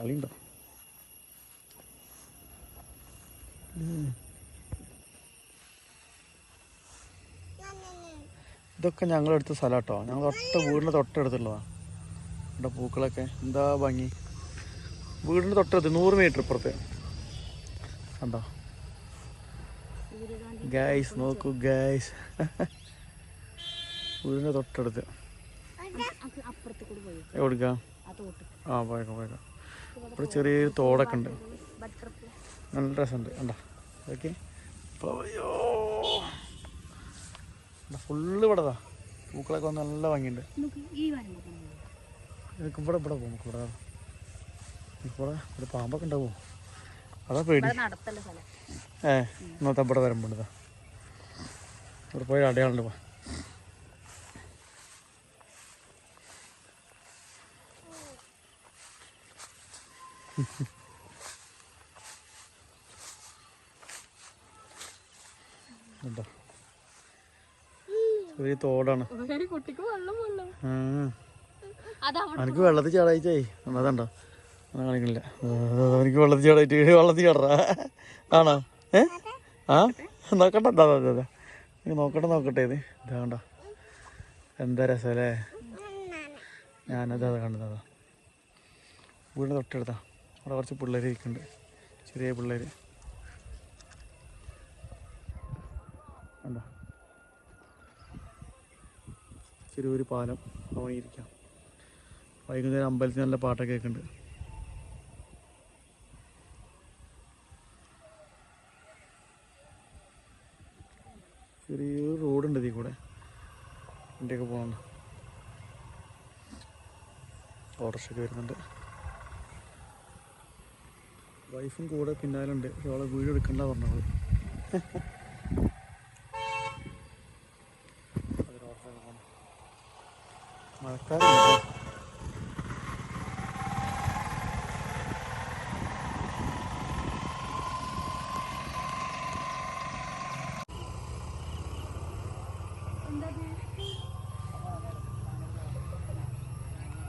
കളിയുണ്ടോ ഇതൊക്കെ ഞങ്ങളെടുത്ത സ്ഥലം കേട്ടോ ഞങ്ങൾ തൊട്ട വീടിന്റെ തൊട്ടടുത്തുള്ളതാണ് ഇവിടെ പൂക്കളൊക്കെ. എന്താ ഭംഗി? വീടിന്റെ തൊട്ടടുത്ത് നൂറ് മീറ്റർ ഇപ്പുറത്ത്. കണ്ടോ? ഗായ്സ് നോക്കൂ ഗായ്സ് വീടിന്റെ തൊട്ടടുത്ത്. എവിടുക്കാം? ആ പോയക്കാം പോയക്കാം. ഇവിടെ ചെറിയൊരു തോടൊക്കെ ഉണ്ട്. നല്ല രസമുണ്ട്. കണ്ടോ? ഓക്കെ ഫുള്ള് ഇവിടെതാ പൂക്കളൊക്കെ വന്ന് നല്ല ഭംഗിയുണ്ട്. എനിക്ക് ഇവിടെ ഇവിടെ പോകും. ഇവിടെ ഇവിടെ ഇവിടെ പാമ്പൊക്കെ ഉണ്ടാവുമോ അതാ പേടി. ഇവിടെ ഏ ഇന്നത്തെ ഇവിടെ വരുമ്പോണ്ടതാ ഇവിടെ പോയി അടയാളുണ്ട് വാ ചെറിയ തോടാണ്. എനിക്ക് വെള്ളത്തിൽ ചാടായിച്ചേ അതണ്ടോ കാണിക്കണില്ല. എനിക്ക് വെള്ളത്തിൽ ചാടായിട്ട് വെള്ളത്തിൽ ചാടറാ. ആണോ? ഏ? ആ? നോക്കട്ടെ. എന്താ അതെ നോക്കട്ടെ നോക്കട്ടെ ഇത്. ഇതാ കണ്ടോ? എന്താ രസമല്ലേ? ഞാനത് അത് കണ്ടതാ വീടിന് തൊട്ടടുത്താ. അവിടെ കുറച്ച് പിള്ളേർ ഇരിക്കുന്നുണ്ട്. ചെറിയ പിള്ളേർ കണ്ടോ? ചെറിയൊരു പാലം അവിടെ വൈകുന്നേരം അമ്പലത്തിൽ നല്ല പാട്ടൊക്കെ കേൾക്കുന്നുണ്ട്. ചെറിയൊരു റോഡുണ്ട് ഇതിൽ കൂടെ. വണ്ടിയൊക്കെ പോകുന്നുണ്ട് ഓട്ടോറിക്ഷയൊക്കെ വരുന്നുണ്ട്. വൈഫും കൂടെ പിന്നാലുണ്ട്. പക്ഷെ അവളെ വീട് എടുക്കണ്ട പറഞ്ഞത്. മഴക്കാരുണ്ട്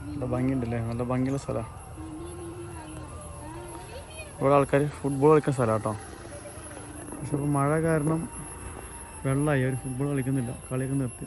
നല്ല ഭംഗിയുണ്ടല്ലേ? നല്ല ഭംഗിയുള്ള സ്ഥലമാണ്. ഇവിടെ ആൾക്കാർ ഫുട്ബോൾ കളിക്കുന്ന സ്ഥലം കേട്ടോ. പക്ഷെ ഇപ്പോൾ മഴ കാരണം വെള്ളമായി. അവർ ഫുട്ബോൾ കളിക്കുന്നില്ല. കളിയൊക്കെ നിർത്തി.